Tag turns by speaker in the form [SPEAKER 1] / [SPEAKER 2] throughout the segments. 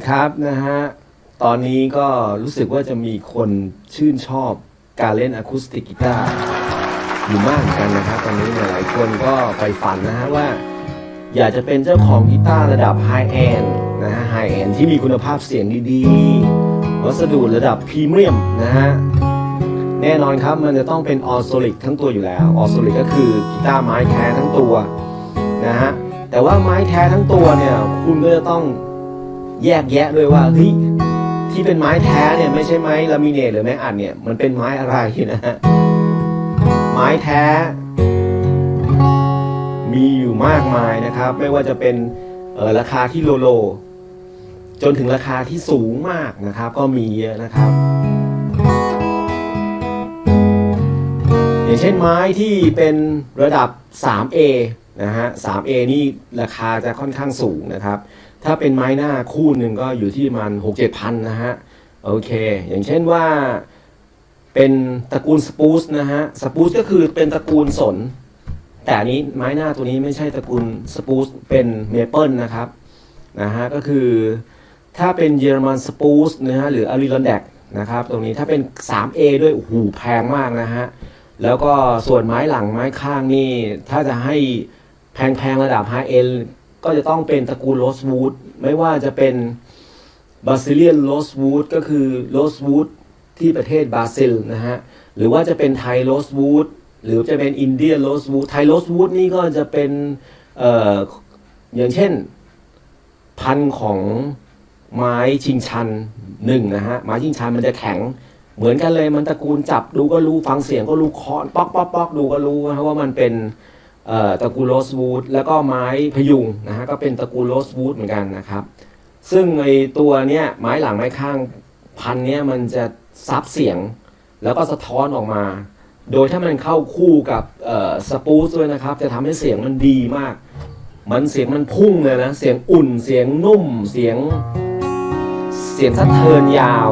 [SPEAKER 1] ดีครับนะฮะ ตอนนี้ก็รู้สึกว่าจะมีคนชื่นชอบการเล่นอะคูสติกกีตาร์อยู่มากเหมือนกันนะครับ ตอนนี้หลายคนก็ไปฝันนะฮะว่า อยากจะเป็นเจ้าของกีตาร์ระดับไฮแอนนะฮะไฮแอนที่มีคุณภาพเสียงดีๆ วัสดุระดับพรีเมียมนะฮะ แน่นอนครับมันจะต้องเป็นออโซลิกทั้งตัวอยู่แล้ว ออโซลิกก็คือกีตาร์ไม้แท้ทั้งตัวนะฮะ แต่ว่าไม้แท้ทั้งตัวเนี่ยคุณก็จะต้อง แยกแยะด้วยว่าเฮ้ยที่เป็นไม้แท้เนี่ยไม่ใช่ไม้ลามิเนตหรือไม้อัดเนี่ยมันเป็นไม้อะไรนะฮะไม้แท้ มีอยู่มากมายนะครับ ไม่ว่าจะเป็นออราคาที่โลโล จนถึงราคาที่สูงมากนะครับ ก็มีเยอะนะครับ อย่างเช่นไม้ที่เป็นระดับ 3A นะฮะ 3A นี่ราคาจะค่อนข้างสูงนะครับ ถ้าเป็นไม้หน้าคู่หนึ่งก็อยู่ที่ประมัน6 7พันนะฮะ โอเค อย่างเช่นว่าเป็นตระกูลสปูสนะฮะ สปูสก็คือเป็นตระกูลสน แต่อันนี้ไม้หน้าตัวนี้ไม่ใช่ตระกูลสปูสเป็นเมเปิลนะครับ นะฮะ ก็คือถ้าเป็นเยอรมันสปูสนะฮะหรืออาริลอนแดกนะครับ ตรงนี้ถ้าเป็น 3A ด้วยโอ้โหแพงมากนะฮะ แล้วก็ส่วนไม้หลังไม้ข้างนี่ ถ้าจะให้แพงๆระดับไฮเอ็น ก็จะต้องเป็นตระกูลโรสวูดไม่ว่าจะเป็นบาซิเลียนโรสวูดก็คือโรสวูดที่ประเทศบราซิลนะฮะ หรือว่าจะเป็นไทยโรสวูดหรือจะเป็นอินเดียโรสวูดไทยโรสวูดนี่ก็จะเป็นเอ่ออย่างเช่นพันของไม้ชิงชันหนึ่งนะฮะไม้ชิงชันมันจะแข็งเหมือนกันเลยมันตระกูลจับดูก็รู้ฟังเสียงก็รู้เคาะป๊อกป๊อกป๊อกดูก็รู้นะว่ามันเป็น ตระกูลโรสวูดแล้วก็ไม้พยุงนะฮะก็เป็นตระกูลโรสวูดเหมือนกันนะครับ ซึ่งไอตัวเนี้ยไม้หลังไม้ข้างพันเนี้ยมันจะซับเสียง แล้วก็สะท้อนออกมา โดยถ้ามันเข้าคู่กับสปูสด้วยนะครับ จะทำให้เสียงมันดีมาก มันเสียงมันพุ่งเลยนะ เสียงอุ่นเสียงนุ่มเสียงเสียงสะเทินยาว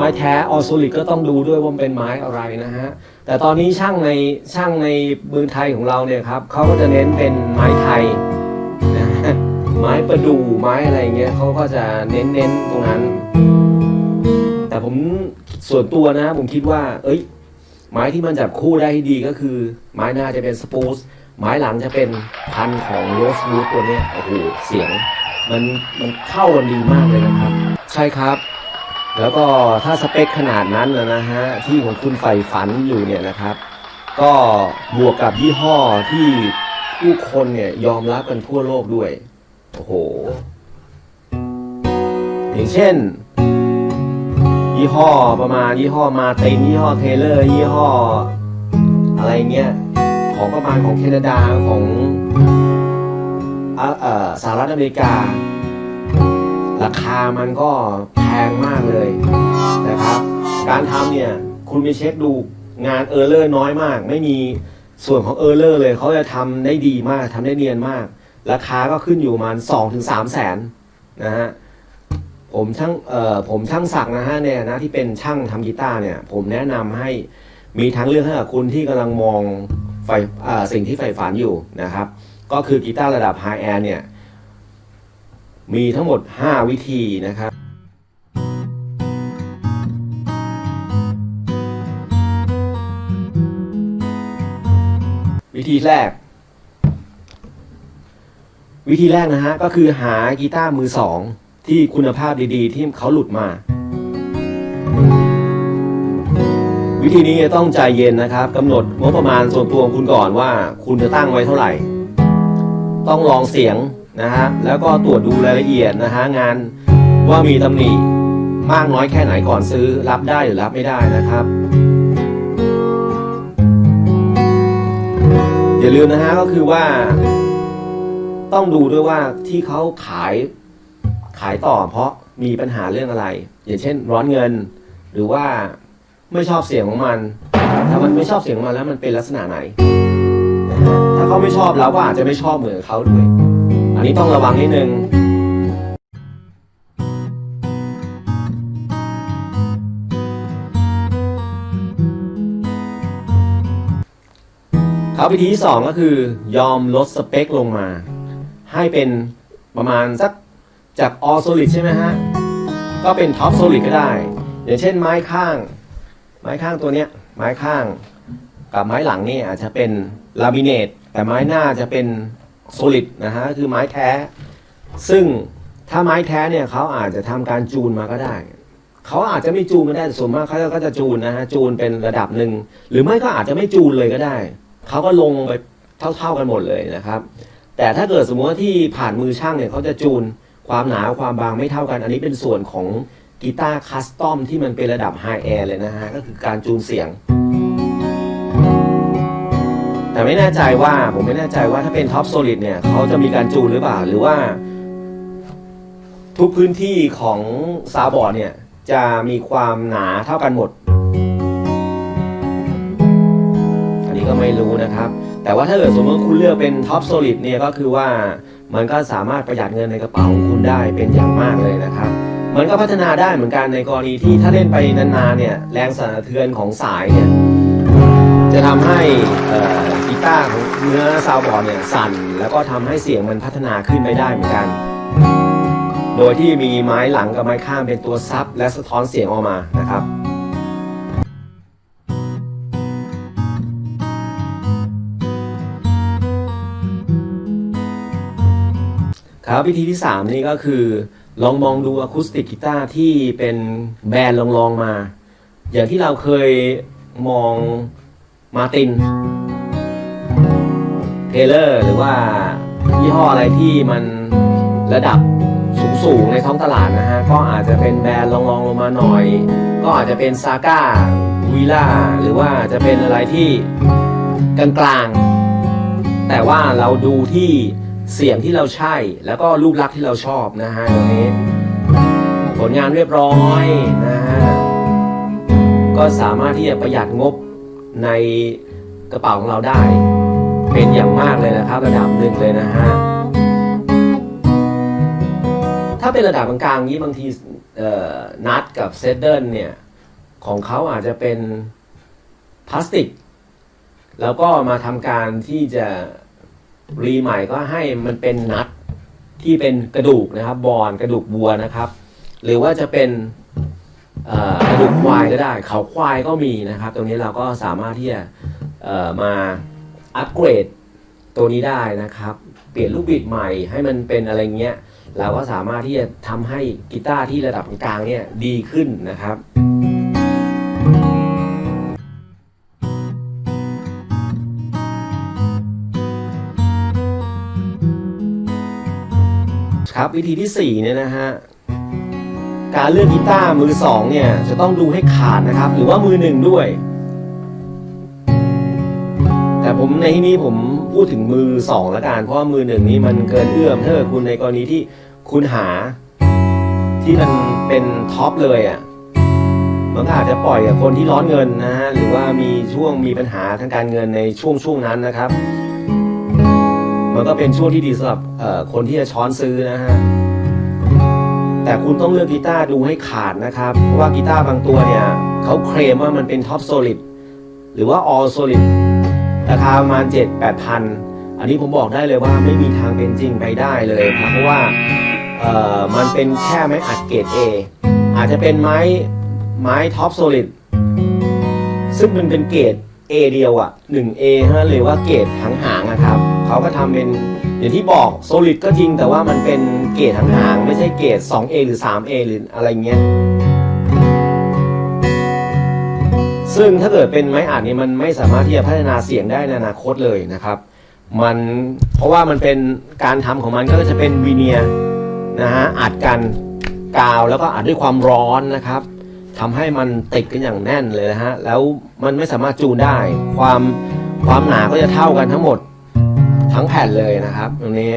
[SPEAKER 1] ไม้แท้ออโซลิกก็ต้องดูด้วยว่ามันเป็นไม้อะไรนะฮะ แต่ตอนนี้ช่างในช่างในเมืองไทยของเราเนี่ยครับเขาก็จะเน้นเป็นไม้ไทยนะไม้ประดู่ไม้อะไรเงี้ยเขาก็จะเน้นเน้นตรงนั้น แต่ผมส่วนตัวนะผมคิดว่า เอ้ย ไม้ที่มันจับคู่ได้ที่ดีก็คือ ไม้หน้าจะเป็นสปูสไม้หลังจะเป็นพันของโรสวูดตัวเนี้ยโอ้โหเสียง มันมันเข้ากันดีมากเลยนะครับ ใช่ครับ แล้วก็ถ้าสเปคขนาดนั้นนะนะฮะที่ของคุณใฝ่ฝันอยู่เนี่ยนะครับ ก็บวกกับยี่ห้อที่ผู้คนเนี่ยยอมรับกันทั่วโลกด้วย โอ้โห อย่างเช่น ยี่ห้อประมาณยี่ห้อมาตินยี่ห้อเทเลอร์ ยี่ห้อ อะไรเงี้ย ของประมาณของแคนาดาของอ่าสหรัฐอเมริกา ราคามันก็แพงมากเลยนะครับ การทำเนี่ยคุณไปเช็คดูงานเออร์เลอร์น้อยมาก ไม่มีส่วนของเออร์เลอร์เลยเขาจะทำได้ดีมากทำได้เนียนมาก ราคาก็ขึ้นอยู่ประมาณสองถึงสามแสนนะฮะผมช่างเอ่อผมช่างศักนะฮะเนี่ยนะที่เป็นช่างทำกีตาร์เนี่ย ผมแนะนำให้มีทั้งเรื่องให้กับคุณที่กำลังมองไฟอ่าสิ่งที่ใฝ่ฝันอยู่นะครับ ก็คือกีตาร์ระดับไฮแอนเนี่ย มีทั้งหมด 5 วิธีนะครับวิธีแรก วิธีแรกนะฮะ ก็คือหากีตาร์มือสอง ที่คุณภาพดีๆ ที่เขาหลุดมา วิธีนี้ต้องใจเย็นนะครับกำหนดงบประมาณส่วนตัวของคุณก่อนว่า คุณจะตั้งไว้เท่าไหร่ ต้องลองเสียง นะฮะแล้วก็ตรวจดูรายละเอียดนะฮะงานว่ามีตำหนิมากน้อยแค่ไหนก่อนซื้อรับได้หรือรับไม่ได้นะครับ อย่าลืมนะฮะก็คือว่า ต้องดูด้วยว่าที่เขาขายขายต่อเพราะมีปัญหาเรื่องอะไร อย่างเช่น ร้อนเงิน หรือว่าไม่ชอบเสียงของมัน ถ้ามันไม่ชอบเสียงมันแล้วมันเป็นลักษณะไหน ถ้าเขาไม่ชอบเราก็อาจจะไม่ชอบเหมือนเขาด้วย อันนี้ต้องระวังนิดนึงครับวิธีที่สองก็คือยอมลดสเปคลงมา ให้เป็นประมาณสักจากออ solid ใช่ไหมฮะ ก็เป็นท็อป solid ก็ได้ อย่างเช่นไม้ข้าง ไม้ข้างตัวเนี้ย ไม้ข้าง กับไม้หลังนี่อาจจะเป็นลามิเนตแต่ไม้หน้าจะเป็น solid นะฮะคือไม้แท้ ซึ่งถ้าไม้แท้เนี่ยเขาอาจจะทำการจูนมาก็ได้ เขาอาจจะไม่จูนก็ได้แต่ส่วนมากเขาก็จะจูนนะฮะจูนเป็นระดับหนึ่งหรือไม่ก็อาจจะไม่จูนเลยก็ได้ เขาก็ลงไปเท่าๆกันหมดเลยนะครับ แต่ถ้าเกิดสมมติว่าที่ผ่านมือช่างเนี่ยเขาจะจูนความหนาความบางไม่เท่ากัน อันนี้เป็นส่วนของกีตาร์คัสตอมที่มันเป็นระดับไฮแอร์เลยนะฮะก็คือการจูนเสียง แต่ไม่แน่ใจว่าผมไม่แน่ใจว่าถ้าเป็นท็อปโซลิดเนี่ยเขาจะมีการจูนหรือเปล่า หรือว่า ทุกพื้นที่ของซาบอร์ดเนี่ย จะมีความหนาเท่ากันหมด อันนี้ก็ไม่รู้นะครับ แต่ว่าถ้าเกิดสมมติคุณเลือกเป็นท็อปโซลิดเนี่ยก็คือว่ามันก็สามารถประหยัดเงินในกระเป๋าของคุณได้เป็นอย่างมากเลยนะครับมันก็พัฒนาได้เหมือนกันในกรณีที่ถ้าเล่นไปนานๆเนี่ยแรงสั่นสะเทือนของสายเนี่ยจะทำให้อ่อ กีตาของเนื้อซาวบอร์ดเนี่ยสั่น แล้วก็ทำให้เสียงมันพัฒนาขึ้นไปได้เหมือนกัน โดยที่มีไม้หลังกับไม้ข้างเป็นตัวซับและสะท้อนเสียงออกมานะครับครับวิธีที่ 3 นี่ก็คือลองมองดูอะคูสติกกีตาร์ที่เป็นแบรนด์ลองๆมา อย่างที่เราเคยมองมาติน เทเลอร์หรือว่ายี่ห้ออะไรที่มันระดับสูงๆในท้องตลาดนะฮะ ก็อาจจะเป็นแบรนด์ลองๆลงมาหน่อย ก็อาจจะเป็นซาก้าวีล่าหรือว่าจะเป็นอะไรที่กลางๆ แต่ว่าเราดูที่เสียงที่เราใช่ แล้วก็รูปลักษณ์ที่เราชอบนะฮะตรงนี้ ผลงานเรียบร้อยนะฮะ ก็สามารถที่จะประหยัดงบในกระเป๋าของเราได้ เป็นอย่างมากเลยนะครับระดับหนึ่งเลยนะฮะถ้าเป็นระดับกลางๆนี้บางทีเอ่อนัดกับเซดเดิลเนี่ยของเขาอาจจะเป็นพลาสติก แล้วก็มาทำการที่จะรีใหม่ก็ให้มันเป็นนัดที่เป็นกระดูกนะครับบอนกระดูกวัวนะครับ หรือว่าจะเป็นกระดูกควายก็ได้ เขาควายก็มีนะครับ ตรงนี้เราก็สามารถที่จะเอ่อมา อัปเกรดตัวนี้ได้นะครับ เปลี่ยนลูกบิดใหม่ให้มันเป็นอะไรเงี้ยเราก็สามารถที่จะทำให้กีตาร์ที่ระดับกลางเนี่ยดีขึ้นนะครับครับวิธีที่4เนี่ยนะฮะการเลือกกีตาร์มือสองเนี่ยจะต้องดูให้ขาดนะครับ หรือว่ามือหนึ่งด้วย ผมในที่นี้ผมพูดถึงมือสองละกันเพราะว่ามือหนึ่งนี้มันเกินเอื้อมถ้าเกิดคุณในกรณีที่คุณหา ที่มันเป็นท็อปเลยอะ่ะมันก็อาจจะปล่อยกับคนที่ร้อนเงินนะฮะหรือว่ามีช่วงมีปัญหาทางการเงินในช่วงช่วงนั้นนะครับ มันก็เป็นช่วงที่ดีสำหรับคนที่จะช้อนซื้อนะฮะแต่คุณต้องเลือกกีตาร์ดูให้ขาดนะครับเพราะว่ากีตาร์บางตัวเนี่ยเขาเคลมว่ามันเป็นท็อปโซลิดหรือว่าออ l โซลิด ราคาประมาณ 7 8พันอันนี้ผมบอกได้เลยว่าไม่มีทางเป็นจริงไปได้เลยครับเพราะว่าเอ่อมันเป็นแค่ไม้อัดเกรด A อาจจะเป็นไม้ไม้ท็อปโซลิดซึ่งมันเป็นเกรด A เดียวอะ่ะ 1A ฮะหรือว่าเกรดหางๆนะครับเขาก็ทำเป็นอย่างที่บอกโซลิดก็จริงแต่ว่ามันเป็นเกรดหางๆไม่ใช่เกรด 2A หรือ 3A หรืออะไรเงี้ย ซึ่งถ้าเกิดเป็นไม้อัดนี่มันไม่สามารถที่จะพัฒนาเสียงได้ในอนาคตเลยนะครับ มันเพราะว่ามันเป็นการทำของมันก็จะเป็นวีเนียนะฮะอัดกันกาวแล้วก็อัดด้วยความร้อนนะครับทำให้มันติดกันอย่างแน่นเลยนะฮะแล้วมันไม่สามารถจูนได้ ความความหนาก็จะเท่ากันทั้งหมดทั้งแผ่นเลยนะครับตรงนี้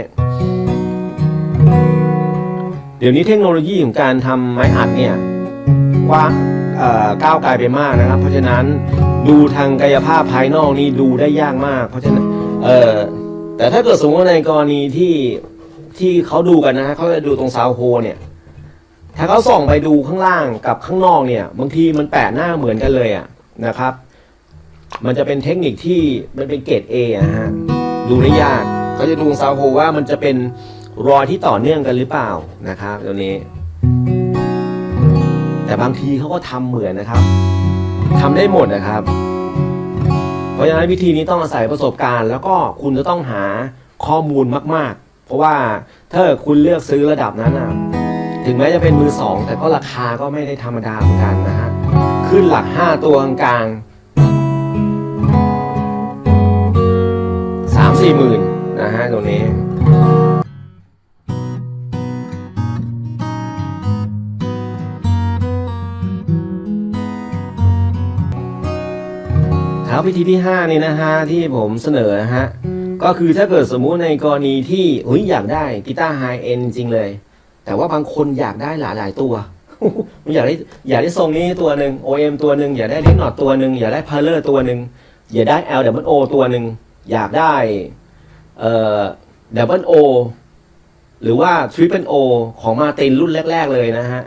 [SPEAKER 1] เดี๋ยวนี้เทคโนโลยีของการทำไม้อัดเนี่ย กว้างก้าวไกลไปมากนะครับ เพราะฉะนั้นดูทางกายภาพภายนอกนี่ดูได้ยากมาก เพราะฉะนั้นเออแต่ถ้าเกิดสมมติในกรณีที่ที่เขาดูกันนะฮะเขาจะดูตรงซาวโฮเนี่ย ถ้าเขาส่องไปดูข้างล่างกับข้างนอกเนี่ยบางทีมันแปะหน้าเหมือนกันเลยอะนะครับ มันจะเป็นเทคนิคที่มันเป็นเกรด A นะฮะดูได้ยากเขาจะดูซาวโฮว่ามันจะเป็นรอยที่ต่อเนื่องกันหรือเปล่านะครับ ตัวนี้ แต่บางทีเขาก็ทำเหมือนนะครับทำได้หมดนะครับ เพราะฉะนั้นวิธีนี้ต้องอาศัยประสบการณ์ แล้วก็คุณจะต้องหาข้อมูลมาก ๆ เพราะว่าถ้าคุณเลือกซื้อระดับนั้นนะถึงแม้จะเป็นมือสองแต่ก็ราคาก็ไม่ได้ธรรมดาเหมือนกันนะฮะขึ้นหลักห้าตัวกลางสามสี่หมื่นนะฮะตรงนี้ วิธีที่5นี่นะฮะที่ผมเสนอนะฮะก็คือถ้าเกิดสมมุติในกรณีที่เฮ้ยอยากได้กีตาร์ไฮเอ็นจริงเลย แต่ว่าบางคนอยากได้หลายหลายๆตัวอยากได้อยากได้ทรงนี้ตัวหนึ่ง OM ตัวหนึ่งอยากได้ลิกนอตตัวหนึ่งอยากได้พาเลอร์ตัวหนึ่งอยากได้ L W O ตัวหนึ่งอยากได้เอ่อ W O หรือว่า Triple O ของมาตินรุ่นแรก ๆ เลยนะฮะ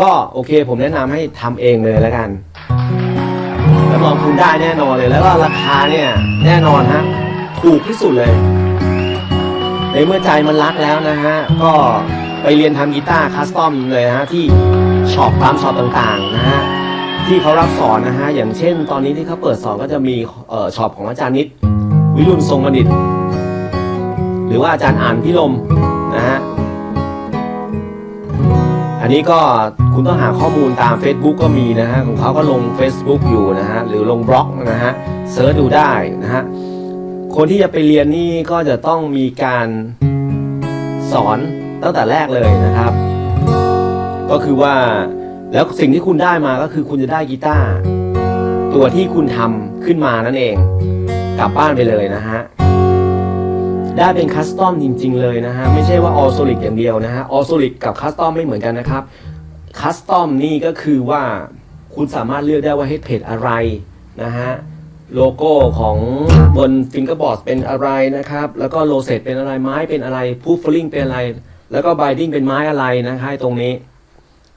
[SPEAKER 1] ก็โอเคผมแนะนำให้ทำเองเลยแล้วกัน รองคุณได้แน่นอนเลย แล้วก็ราคาเนี่ยแน่นอนฮะถูกที่สุดเลย ในเมื่อใจมันรักแล้วนะฮะ ก็ไปเรียนทำกีตาร์คัสตอมเลยนะฮะ ที่ช็อปตามช็อปต่างๆนะฮะ ที่เขารับสอนนะฮะ อย่างเช่น ตอนนี้ที่เขาเปิดสอนก็จะมีเอ่อช็อปของอาจารย์นิด วิรุณทรงบัณฑิต หรือว่าอาจารย์อ่านพิลม นนี้ก็คุณต้องหาข้อมูลตาม Facebook ก็มีนะฮะของเขาก็ลง Facebook อยู่นะฮะหรือลงบล็อกนะฮะเซิร์ชดูได้นะฮะคนที่จะไปเรียนนี่ก็จะต้องมีการสอนตั้งแต่แรกเลยนะครับ ก็คือว่าแล้วสิ่งที่คุณได้มาก็คือคุณจะได้กีตาร์ตัวที่คุณทำขึ้นมานั่นเอง กลับบ้านไปเลยนะฮะ ได้เป็นคัสตอมจริง ๆ เลยนะฮะ ไม่ใช่ว่าออโซลิกอย่างเดียวนะฮะออโซลิกกับคัสตอมไม่เหมือนกันนะครับคัสตอมนี่ก็คือว่าคุณสามารถเลือกได้ว่าเฮดเพจอะไรนะฮะโลโก้ของบนฟิงเกอร์บอร์ดเป็นอะไรนะครับ แล้วก็โลเซตเป็นอะไรไม้เป็นอะไรพูฟฟลิงเป็นอะไร แล้วก็ไบดิ้งเป็นไม้อะไรนะฮะตรงนี้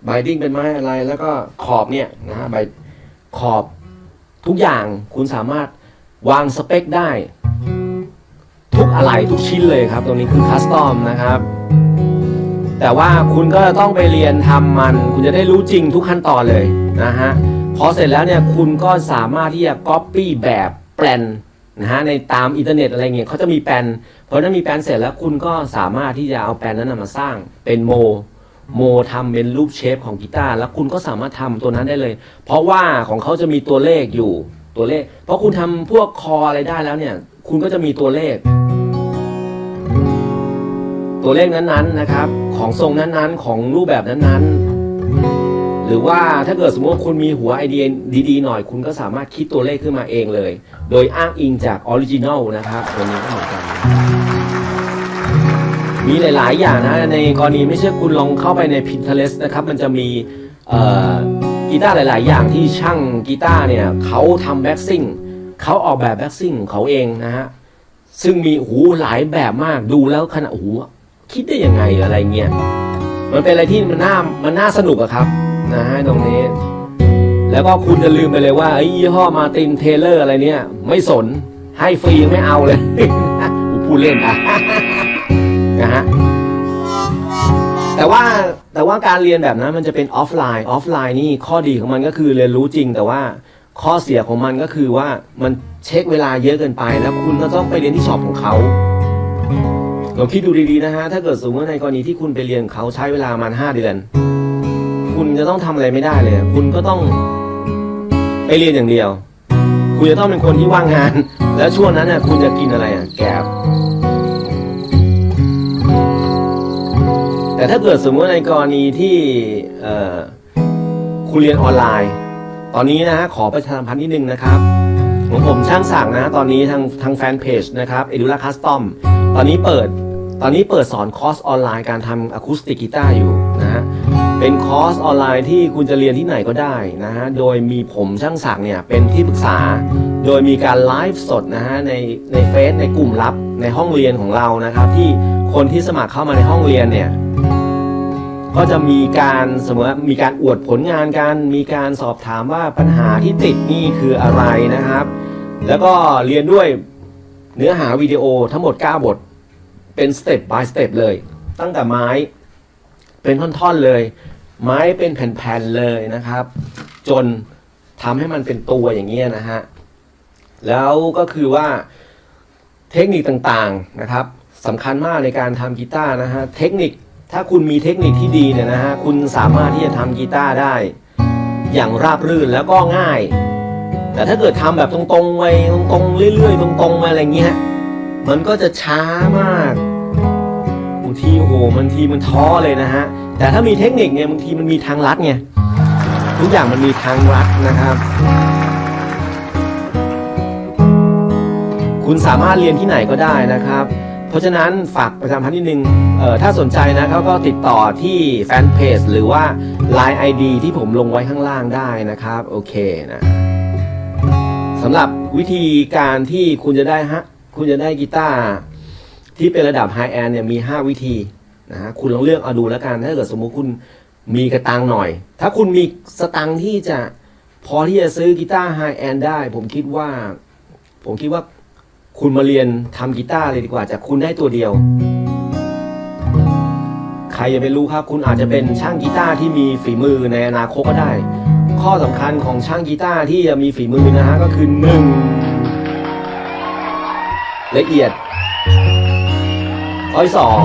[SPEAKER 1] ไบดิ้งเป็นไม้อะไรแล้วก็ขอบเนี่ยนะฮะใบขอบทุกอย่างคุณสามารถวางสเปคได้ ทุกอะไรทุกชิ้นเลยครับ ตรงนี้คือคัสตอมนะครับ แต่ว่าคุณก็ต้องไปเรียนทำมัน คุณจะได้รู้จริงทุกขั้นตอนเลยนะฮะพอเสร็จแล้วเนี่ยคุณก็สามารถที่จะ Copy แบบแปลนนะฮะในตามอินเทอร์เน็ตอะไรเงี้ยเขาจะมีแปลนเพราะถ้ามีแปลนเสร็จแล้วคุณก็สามารถที่จะเอาแปลนนั้นมาสร้างเป็นโมโมทำเป็นรูปเชฟของกีตาร์แล้วคุณก็สามารถทำตัวนั้นได้เลย เพราะว่าของเขาจะมีตัวเลขอยู่ตัวเลข เพราะคุณทำพวกคออะไรได้แล้วเนี่ย คุณก็จะมีตัวเลข ตัวเลขนั้นๆนะครับ ของทรงนั้นๆ ของรูปแบบนั้นๆ หรือว่าถ้าเกิดสมมติว่าคุณมีหัวไอเดียดีๆหน่อย คุณก็สามารถคิดตัวเลขขึ้นมาเองเลย โดยอ้างอิงจากออริจินอลนะครับตัวนี้ก็เหมือนกันมีหลาย ๆ อย่างนะ ในกรณีไม่เชื่อคุณลองเข้าไปใน Pinterest นะครับ มันจะมีกีตาร์หลาย ๆ อย่างที่ช่างกีตาร์เนี่ยเขาทำแบ็กซิ่งเขาออกแบบแบ็กซิ่งเขาเองนะฮะ ซึ่งมีหูหลายแบบมากดูแล้วขนาดหู คิดได้ยังไงอะไรเงี้ยมันเป็นอะไรที่มันน่ามันน่าสนุกอะครับนะฮะตรงนี้ แล้วก็คุณจะลืมไปเลยว่าไอ้ยี่ห้อมาตินเทเลอร์อะไรเนี่ย ไม่สนให้ฟรียังไม่เอาเลยพูดเล่นอะนะฮะแต่ว่าแต่ว่าการเรียนแบบนั้นมันจะเป็นออฟไลน์ออฟไลน์นี่ข้อดีของมันก็คือเรียนรู้จริง แต่ว่าข้อเสียของมันก็คือว่ามันเช็คเวลาเยอะเกินไป แล้วคุณก็ต้องไปเรียนที่ช็อปของเขา ลองคิดดูดีๆนะฮะ ถ้าเกิดสมมติว่าในกรณีที่คุณไปเรียนเขาใช้เวลามาณห้าเดือน คุณจะต้องทำอะไรไม่ได้เลย คุณก็ต้องไปเรียนอย่างเดียว คุณจะต้องเป็นคนที่ว่างงาน แล้วช่วงนั้นน่ะคุณจะกินอะไรอะแกบแต่ถ้าเกิดสมมติในกรณีที่คุณเรียนออนไลน์ ตอนนี้นะฮะขอประชาสัมพันธ์นิดนึงนะครับของผมช่างสั่งนะ ตอนนี้ทางทางแฟนเพจนะครับเอดูล่าคัสตอม ตอนนี้เปิดตอนนี้เปิดสอนคอร์สออนไลน์การทำอะคูสติกกีตาร์อยู่นะฮะเป็นคอร์สออนไลน์ที่คุณจะเรียนที่ไหนก็ได้นะฮะ โดยมีผมช่างศักดิ์เนี่ยเป็นที่ปรึกษา โดยมีการไลฟ์สดนะฮะในในเฟซในกลุ่มลับในห้องเรียนของเรานะครับ ที่คนที่สมัครเข้ามาในห้องเรียนเนี่ยก็จะมีการสมมติมีการอวดผลงานกัน มีการสอบถามว่าปัญหาที่ติดนี่คืออะไรนะครับ แล้วก็เรียนด้วย เนื้อหาวิดีโอทั้งหมด 9 บท เป็นสเต็ป by สเต็ปเลย ตั้งแต่ไม้เป็นท่อนๆเลย ไม้เป็นแผ่นๆเลยนะครับ จนทำให้มันเป็นตัวอย่างนี้ยนะฮะ แล้วก็คือว่าเทคนิคต่างๆนะครับสำคัญมากในการทำกีตาร์นะฮะ เทคนิคถ้าคุณมีเทคนิคที่ดีเนี่ยนะฮะ คุณสามารถที่จะทำกีตาร์ได้ อย่างราบรื่นแล้วก็ง่าย แต่ถ้าเกิดทำแบบตรงๆไปตรงๆเรื่อยๆ ตรงๆไปอะไรเงี้ยมันก็จะช้ามากบางทีโอ้โหบางทีมันท้อเลยนะฮะแต่ถ้ามีเทคนิคเนี่ยบางทีมันมีทางลัดไงทุกอย่างมันมีทางลัดนะครับ คุณสามารถเรียนที่ไหนก็ได้นะครับ เพราะฉะนั้นฝากประชาสัมพันธ์นิดนึงเอ่อถ้าสนใจนะครับก็ติดต่อที่แฟนเพจหรือว่า Line ID ที่ผมลงไว้ข้างล่างได้นะครับ โอเคนะ สำหรับวิธีการที่คุณจะได้ฮะคุณจะได้กีตาร์ที่เป็นระดับไฮแอนเนี่ยมี 5 วิธีนะฮะคุณลองเลือกเอาดูแล้วกันถ้าเกิดสมมุติคุณมีกระตังหน่อย ถ้าคุณมีสตังที่จะพอที่จะซื้อกีตาร์ไฮแอนได้ ผมคิดว่า ผมคิดว่าคุณมาเรียนทำกีตาร์เลยดีกว่าจากคุณได้ตัวเดียว ใครยังไม่รู้ครับ คุณอาจจะเป็นช่างกีตาร์ที่มีฝีมือในอนาคตก็ได้ ข้อสำคัญของช่างกีตาร์ที่จะมีฝีมือนะฮะก็คือหนึ่งละเอียดข้อที่สอง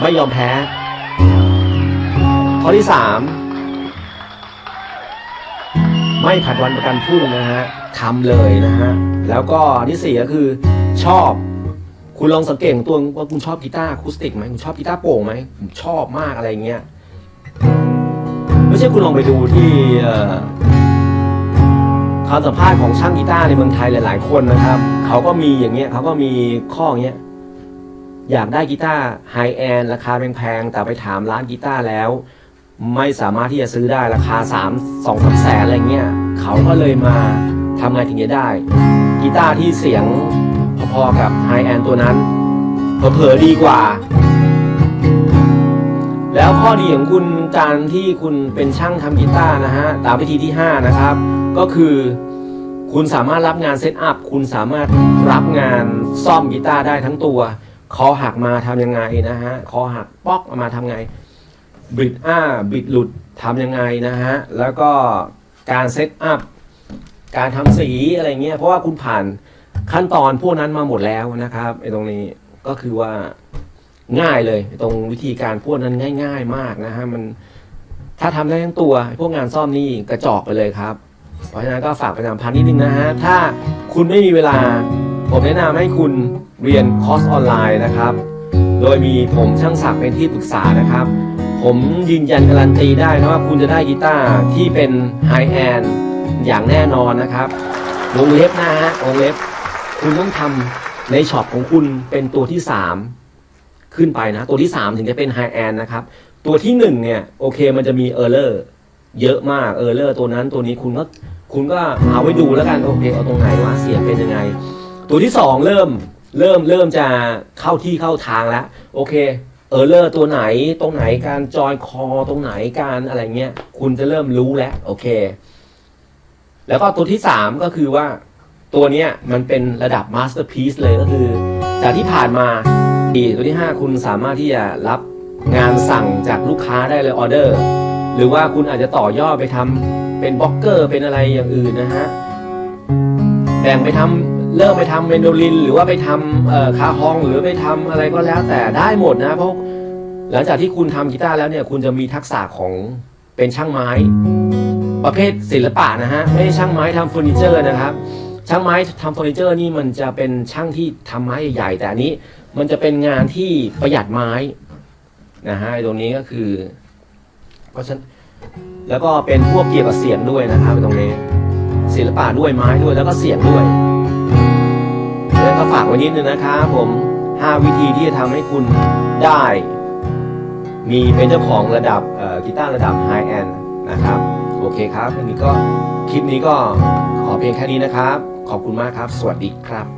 [SPEAKER 1] ไม่ยอมแพ้ ข้อที่สามไม่ผัดวันประกันพรุ่งนะฮะทำเลยนะฮะ แล้วก็ที่สี่ก็คือชอบ คุณลองสังเกตของตัวว่าคุณชอบกีตาร์อะคูสติกไหมคุณชอบกีตาร์โปร่งไหมผมชอบมากอะไรเงี้ย ไม่ใช่คุณลองไปดูที่คำสัมภาษณ์ของช่างกีตาร์ในเมืองไทยหลาย ๆ คนนะครับ เขาก็มีอย่างเงี้ยเขาก็มีข้ออย่างเงี้ยอยากได้กีตาร์ไฮแอนราคาแพงๆแต่ไปถามร้านกีตาร์แล้ว ไม่สามารถที่จะซื้อได้ราคา 3 2 3แสนอะไรเงี้ยเขาก็เลยมาทำไงถึงจะได้ กีตาร์ที่เสียงพอๆกับไฮแอนตัวนั้นเผลอๆดีกว่า แล้วข้อดีของคุณการที่คุณเป็นช่างทำกีตาร์นะฮะตามวิธีที่ 5 นะครับ ก็คือคุณสามารถรับงานเซตอัพคุณสามารถรับงานซ่อมกีตาร์ได้ทั้งตัวคอหักมาทำยังไงนะฮะคอหักป๊อกมาทำไงบิดอ้าบิดหลุดทำยังไงนะฮะแล้วก็การเซตอัพการทำสีอะไรเงี้ยเพราะว่าคุณผ่านขั้นตอนพวกนั้นมาหมดแล้วนะครับไอ้ตรงนี้ก็คือว่า ง่ายเลย ตรงวิธีการพวกนั้นง่าย ๆ มากนะฮะมันถ้าทำได้ทั้งตัวพวกงานซ่อมนี่กระจอกไปเลยครับ เพราะฉะนั้นก็ฝากประชาพันธ์นิดนึงนะฮะถ้าคุณไม่มีเวลา ผมแนะนำให้คุณเรียนคอร์สออนไลน์นะครับ โดยมีผมช่างศักดิ์เป็นที่ปรึกษานะครับ ผมยืนยันการันตีได้นะว่าคุณจะได้กีตาร์ที่เป็นไฮแอนด์อย่างแน่นอนนะครับวงเล็บนะฮะวงเล็บคุณต้องทำในช็อปของคุณเป็นตัวที่ 3 ขึ้นไปนะ ตัวที่ 3 ถึงจะเป็นไฮแอนนะครับ ตัวที่ 1 เนี่ย โอเคมันจะมีเออร์เลอร์เยอะมากเออร์เลอร์ตัวนั้นตัวนี้คุณก็คุณก็เอาไว้ดูแล้วกัน โอเค เอาตรงไหนวะเสียงเป็นยังไง ตัวที่ 2 เริ่มเริ่มเริ่มจะเข้าที่เข้าทางแล้ว โอเคเออร์เลอร์ตัวไหนตรงไหนการจอยคอตรงไหนการอะไรเงี้ย คุณจะเริ่มรู้แล้ว โอเค แล้วก็ตัวที่3ก็คือว่า ตัวเนี้ยมันเป็นระดับมาสเตอร์พีซเลยก็คือ จากที่ผ่านมา ตัวที่ 5 คุณสามารถที่จะรับงานสั่งจากลูกค้าได้เลยออเดอร์ หรือว่าคุณอาจจะต่อยอดไปทำเป็นบล็อกเกอร์เป็นอะไรอย่างอื่นนะฮะแบ่งไปทำเริ่มไปทำเมนโดลิน หรือว่าไปทำคาฮองหรือไปทำอะไรก็แล้วแต่ได้หมดนะเพราะหลังจากที่คุณทำกีตาร์แล้วเนี่ยคุณจะมีทักษะของเป็นช่างไม้ ประเภทศิลปะนะฮะไม่ใช่ช่างไม้ทำเฟอร์นิเจอร์นะครับ ช่างไม้ทำเฟอร์นิเจอร์นี่มันจะเป็นช่างที่ทำไม้ใหญ่แต่อันนี้ มันจะเป็นงานที่ประหยัดไม้นะฮะตรงนี้ก็คือ เพราะฉะนั้นแล้วก็เป็นพวกเกี่ยวกับเสียงด้วยนะครับตรงนี้ ศิลปะด้วยไม้ด้วยแล้วก็เสียงด้วยแล้วก็ฝากไว้นิดนึงนะครับผม5วิธีที่จะทำให้คุณได้ มีเป็นเจ้าของระดับกีตาร์ระดับไฮแอนนะครับ โอเคครับอันนี้ก็คลิปนี้ก็ขอเพียงแค่นี้นะครับ ขอบคุณมากครับ สวัสดีครับ